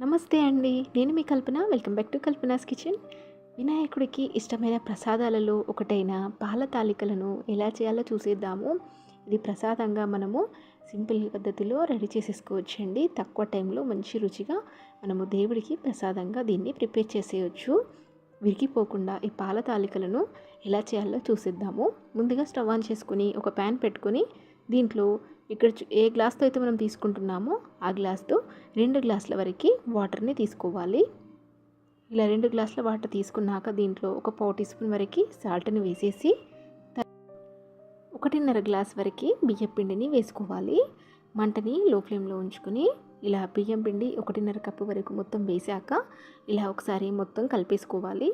నమస్తే అండి. నేను మీ Kalpana. Welcome back to Kalpana's kitchen. వినాయకుడికి ఇష్టమైన ప్రసాదాలలో ఒకటైన పాల తాలికలను ఎలా చేయాలో చూసేద్దాము. ఇది ప్రసాదంగా మనము సింపుల్ పద్ధతిలో రెడీ చేసేసుకోవచ్చండి. తక్కువ టైంలో మంచి రుచిగా మనము దేవుడికి ప్రసాదంగా దీన్ని ప్రిపేర్ చేసేయచ్చు. విరిగిపోకుండా ఈ పాల తాలికలను ఎలా చేయాలో చూసేద్దాము. ముందుగా స్టవ్ ఆన్ చేసుకుని ఒక ప్యాన్ పెట్టుకొని దీంట్లో ఇక్కడ చూ- ఏ గ్లాస్తో అయితే మనం తీసుకుంటున్నామో ఆ గ్లాస్తో రెండు గ్లాసుల వరకు వాటర్ని తీసుకోవాలి. ఇలా రెండు గ్లాసుల వాటర్ తీసుకున్నాక దీంట్లో ఒక పావు టీ స్పూన్ వరకు సాల్ట్ని వేసేసి ఒకటిన్నర గ్లాస్ వరకు బియ్యం పిండిని వేసుకోవాలి. మంటని లో ఫ్లేమ్లో ఉంచుకొని ఇలా బియ్యం పిండి ఒకటిన్నర కప్పు వరకు మొత్తం వేసాక ఇలా ఒకసారి మొత్తం కలిపేసుకోవాలి.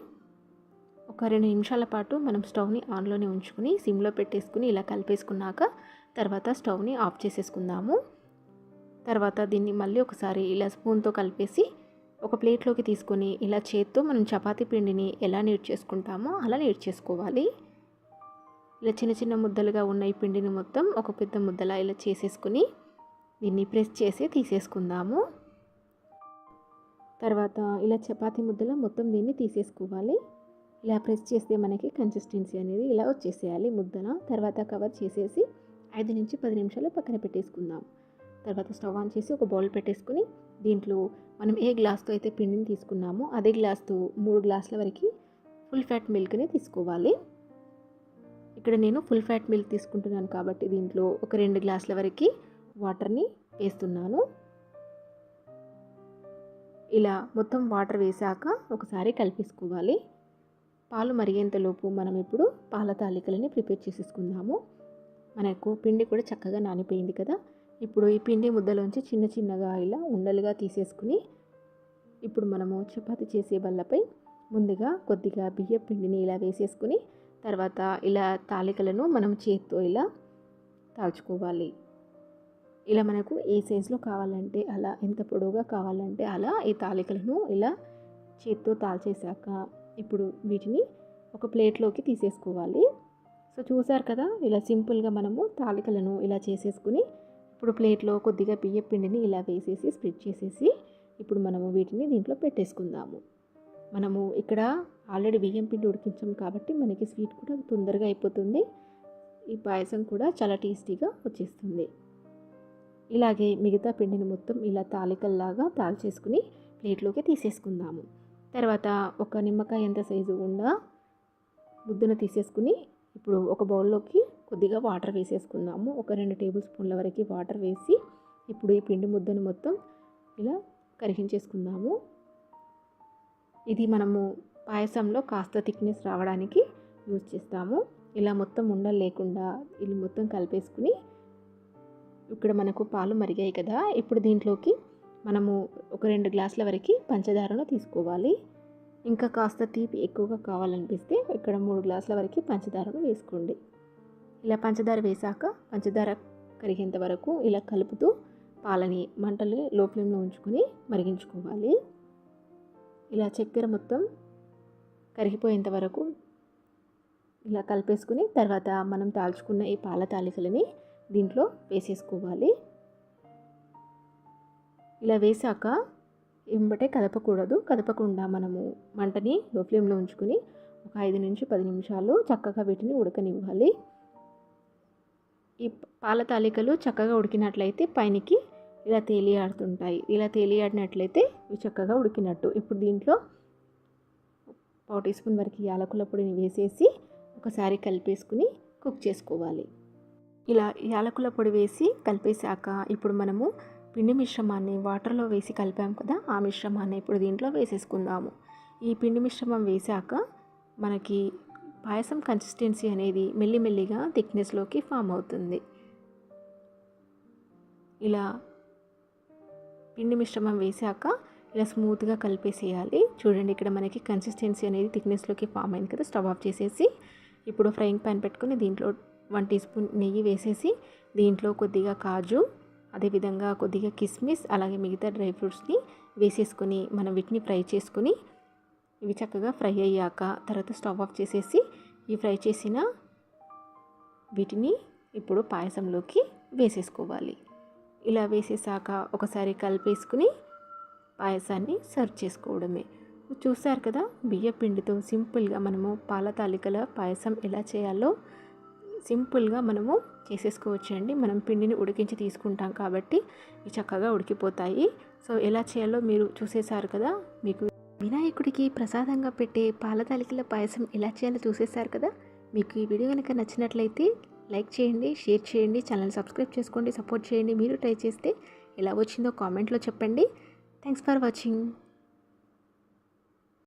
ఒక రెండు నిమిషాల పాటు మనం స్టవ్ని ఆన్లోనే ఉంచుకుని సిమ్లో పెట్టేసుకుని ఇలా కలిపేసుకున్నాక తర్వాత స్టవ్ని ఆఫ్ చేసేసుకుందాము. తర్వాత దీన్ని మళ్ళీ ఒకసారి ఇలా స్పూన్తో కలిపేసి ఒక ప్లేట్లోకి తీసుకొని ఇలా చేత్తో మనం చపాతీ పిండిని ఎలా నీట్ చేసుకుంటామో అలా నీట్ చేసుకోవాలి. ఇలా చిన్న చిన్న ముద్దలుగా ఉన్న ఈ పిండిని మొత్తం ఒక పెద్ద ముద్దలా ఇలా చేసేసుకుని దీన్ని ప్రెస్ చేసి తీసేసుకుందాము. తర్వాత ఇలా చపాతీ ముద్దలో మొత్తం దీన్ని తీసేసుకోవాలి. ఇలా ప్రెస్ చేస్తే మనకి కన్సిస్టెన్సీ అనేది ఇలా వచ్చేసేయాలి ముద్దన. తర్వాత కవర్ చేసేసి ఐదు నుంచి పది నిమిషాలు పక్కన పెట్టేసుకుందాం. తర్వాత స్టవ్ ఆన్ చేసి ఒక బౌల్ పెట్టేసుకుని దీంట్లో మనం ఏ గ్లాస్తో అయితే పిండిని తీసుకున్నామో అదే గ్లాస్తో మూడు గ్లాసుల వరకు ఫుల్ ఫ్యాట్ మిల్క్ని తీసుకోవాలి. ఇక్కడ నేను ఫుల్ ఫ్యాట్ మిల్క్ తీసుకుంటున్నాను కాబట్టి దీంట్లో ఒక రెండు గ్లాసుల వరకు వాటర్ని వేస్తున్నాను. ఇలా మొత్తం వాటర్ వేసాక ఒకసారి కలిపేసుకోవాలి. పాలు మరిగేంతలోపు మనం ఇప్పుడు పాల తాలికలని ప్రిపేర్ చేసేసుకుందాము. మనకు పిండి కూడా చక్కగా నానిపోయింది కదా. ఇప్పుడు ఈ పిండి ముద్దలోంచి చిన్న చిన్నగా ఇలా ఉండలుగా తీసేసుకుని ఇప్పుడు మనము చపాతి చేసే బల్లపై ముందుగా కొద్దిగా బియ్య పిండిని ఇలా వేసేసుకుని తర్వాత ఇలా తాలికలను మనం చేత్తో ఇలా తాల్చుకోవాలి. ఇలా మనకు ఏ సైజులో కావాలంటే అలా ఎంత పొడవుగా కావాలంటే అలా ఈ తాలికలను ఇలా చేత్తో తాల్చేశాక ఇప్పుడు వీటిని ఒక ప్లేట్లోకి తీసేసుకోవాలి. సో చూసారు కదా ఇలా సింపుల్గా మనము తాలికలను ఇలా చేసేసుకుని ఇప్పుడు ప్లేట్లో కొద్దిగా బియ్య పిండిని ఇలా వేసేసి స్ప్రెడ్ చేసేసి ఇప్పుడు మనము వీటిని దీంట్లో పెట్టేసుకుందాము. మనము ఇక్కడ ఆల్రెడీ బియ్యం పిండి ఉడికించాం కాబట్టి మనకి స్వీట్ కూడా తొందరగా అయిపోతుంది. ఈ పాయసం కూడా చాలా టేస్టీగా వచ్చేస్తుంది. ఇలాగే మిగతా పిండిని మొత్తం ఇలా తాలికల్లాగా తాల్చేసుకుని ప్లేట్లోకి తీసేసుకుందాము. తర్వాత ఒక నిమ్మకాయ ఎంత సైజు ఉండా ముద్దను తీసేసుకుని ఇప్పుడు ఒక బౌల్లోకి కొద్దిగా వాటర్ వేసేసుకుందాము. ఒక రెండు టేబుల్ స్పూన్ల వరకు వాటర్ వేసి ఇప్పుడు ఈ పిండి ముద్దను మొత్తం ఇలా కరిగించేసుకుందాము. ఇది మనము పాయసంలో కాస్త థిక్నెస్ రావడానికి యూజ్ చేస్తాము. ఇలా మొత్తం ఉండలు లేకుండా ఇల్లు మొత్తం కలిపేసుకుని ఇక్కడ మనకు పాలు మరిగాయి కదా. ఇప్పుడు దీంట్లోకి మనము ఒక రెండు గ్లాసుల వరకు పంచదారను తీసుకోవాలి. ఇంకా కాస్త తీపి ఎక్కువగా కావాలనిపిస్తే ఇక్కడ మూడు గ్లాసుల వరకు పంచదారను వేసుకోండి. ఇలా పంచదార వేసాక పంచదార కరిగేంత వరకు ఇలా కలుపుతూ పాలని మంటలు లో ఫ్లేమ్లో ఉంచుకొని మరిగించుకోవాలి. ఇలా చక్కెర మొత్తం కరిగిపోయేంత వరకు ఇలా కలిపేసుకుని తర్వాత మనం తాల్చుకున్న ఈ పాల తాలికలని దీంట్లో వేసేసుకోవాలి. ఇలా వేసాక ఎంబటే కదపకూడదు. కదపకుండా మనము మంటని లో ఫ్లేమ్లో ఉంచుకుని ఒక ఐదు నుంచి పది నిమిషాలు చక్కగా వీటిని ఉడకనివ్వాలి. ఈ పాల తాలికలు చక్కగా ఉడికినట్లయితే పైనకి ఇలా తేలియాడుతుంటాయి. ఇలా తేలియాడినట్లయితే ఇవి చక్కగా ఉడికినట్టు. ఇప్పుడు దీంట్లో పావు టీ స్పూన్ వరకు యాలకుల పొడిని వేసేసి ఒకసారి కలిపేసుకుని కుక్ చేసుకోవాలి. ఇలా యాలకుల పొడి వేసి కలిపేశాక ఇప్పుడు మనము పిండి మిశ్రమాన్ని వాటర్లో వేసి కలిపాం కదా ఆ మిశ్రమాన్ని ఇప్పుడు దీంట్లో వేసేసుకుందాము. ఈ పిండి మిశ్రమం వేశాక మనకి పాయసం కన్సిస్టెన్సీ అనేది మెల్లిమెల్లిగా థిక్నెస్లోకి ఫామ్ అవుతుంది. ఇలా పిండి మిశ్రమం వేశాక ఇలా స్మూత్గా కలిపేసేయాలి. చూడండి ఇక్కడ మనకి కన్సిస్టెన్సీ అనేది థిక్నెస్లోకి ఫామ్ అయింది కదా స్టవ్ ఆఫ్ చేసేసి ఇప్పుడు ఫ్రైయింగ్ పాన్ పెట్టుకుని దీంట్లో వన్ టీ స్పూన్ నెయ్యి వేసేసి దీంట్లో కొద్దిగా కాజు అదేవిధంగా కొద్దిగా కిస్మిస్ అలాగే మిగతా డ్రై ఫ్రూట్స్ని వేసేసుకొని మనం వీటిని ఫ్రై చేసుకుని ఇవి చక్కగా ఫ్రై అయ్యాక తర్వాత స్టవ్ ఆఫ్ చేసేసి ఈ ఫ్రై చేసిన వీటిని ఇప్పుడు పాయసంలోకి వేసేసుకోవాలి. ఇలా వేసేసాక ఒకసారి కలిపేసుకుని పాయసాన్ని సర్వ్ చేసుకోవడమే. చూసారు కదా బియ్య పిండితో సింపుల్గా మనము పాల తాలికల పాయసం ఎలా చేయాలో? సింపుల్గా మనము చేసేసుకోవచ్చండి. మనం పిండిని ఉడికించి తీసుకుంటాం కాబట్టి ఇవి చక్కగా ఉడికిపోతాయి. సో ఎలా చేయాలో మీరు చూసేశారు కదా? మీకు వినాయకుడికి ప్రసాదంగా పెట్టే పాల తాలికల పాయసం ఎలా చేయాలో చూసేశారు కదా? మీకు ఈ వీడియో కనుక నచ్చినట్లయితే లైక్ చేయండి షేర్ చేయండి ఛానల్ సబ్స్క్రైబ్ చేసుకోండి సపోర్ట్ చేయండి. మీరు ట్రై చేస్తే ఎలా వచ్చిందో కామెంట్లో చెప్పండి. Thanks for watching.